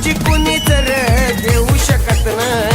तुझी कोणी तर देऊ शकत नाही.